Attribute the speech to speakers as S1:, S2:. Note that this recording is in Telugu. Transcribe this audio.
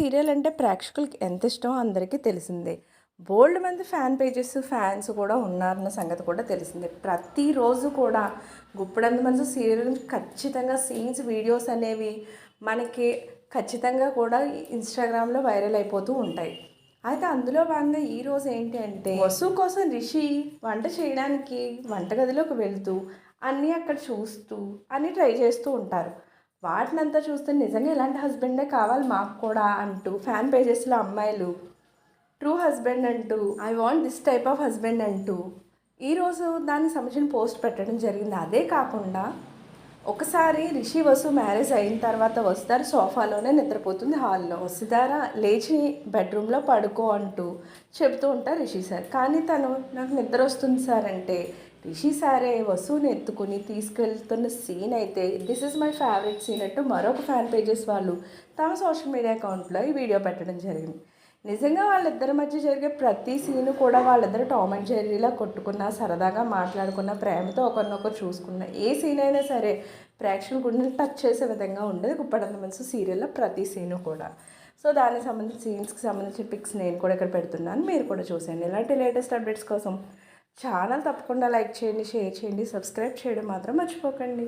S1: సీరియల్ అంటే ప్రేక్షకులకి ఎంత ఇష్టమో అందరికీ తెలిసిందే. బోల్డ్ మంది ఫ్యాన్ పేజెస్ ఫ్యాన్స్ కూడా ఉన్నారన్న సంగతి కూడా తెలిసిందే. ప్రతిరోజు కూడా గుప్పడంత మనసు సీరియల్ ఖచ్చితంగా సీన్స్ వీడియోస్ అనేవి మనకి ఖచ్చితంగా కూడా ఇన్స్టాగ్రామ్లో వైరల్ అయిపోతూ ఉంటాయి. అయితే అందులో భాగంగా ఈరోజు ఏంటి అంటే వసు కోసం రిషి వంట చేయడానికి వంటగదిలోకి వెళ్తూ అన్నీ అక్కడ చూస్తూ అన్నీ ట్రై చేస్తూ ఉంటారు. వాటినంతా చూస్తే నిజంగా ఇలాంటి హస్బెండే కావాలి మాకు కూడా అంటూ ఫ్యాన్ పేజెస్లో అమ్మాయిలు. ట్రూ హస్బెండ్ అంటూ I want this type of husband అంటూ ఈరోజు దానికి సంబంధించిన పోస్ట్ పెట్టడం జరిగింది. అదే కాకుండా ఒకసారి రిషి వసు మ్యారేజ్ అయిన తర్వాత వస్తారు సోఫాలోనే నిద్రపోతుంది హాల్లో. వసుధార లేచి బెడ్రూమ్లో పడుకో అంటూ చెబుతూ ఉంటారు రిషి సార్. కానీ తను నాకు నిద్ర వస్తుంది సార్ అంటే రిషి సారే వసూని ఎత్తుకుని తీసుకెళ్తున్న సీన్ అయితే this is my favourite scene అంటూ మరొక ఫ్యాన్ పేజెస్ వాళ్ళు తమ సోషల్ మీడియా అకౌంట్లో ఈ వీడియో పెట్టడం జరిగింది. నిజంగా వాళ్ళిద్దరి మధ్య జరిగే ప్రతి సీను కూడా వాళ్ళిద్దరు టామ్ అండ్ జెర్రీలా కొట్టుకున్న సరదాగా మాట్లాడుకున్న ప్రేమతో ఒకరినొకరు చూసుకున్న ఏ సీన్ అయినా సరే ప్రేక్షకుల గుండెని టచ్ చేసే విధంగా ఉండేది గుప్పడంత మనసు సీరియల్లో ప్రతి సీను కూడా. సో దానికి సంబంధించిన సీన్స్కి సంబంధించిన పిక్స్ నేను కూడా ఇక్కడ పెడుతున్నాను. మీరు కూడా చూసేయండి. ఇలాంటి లేటెస్ట్ అప్డేట్స్ కోసం ఛానల్ తప్పకుండా లైక్ చేయండి షేర్ చేయండి సబ్స్క్రైబ్ చేయడం మాత్రం మర్చిపోకండి.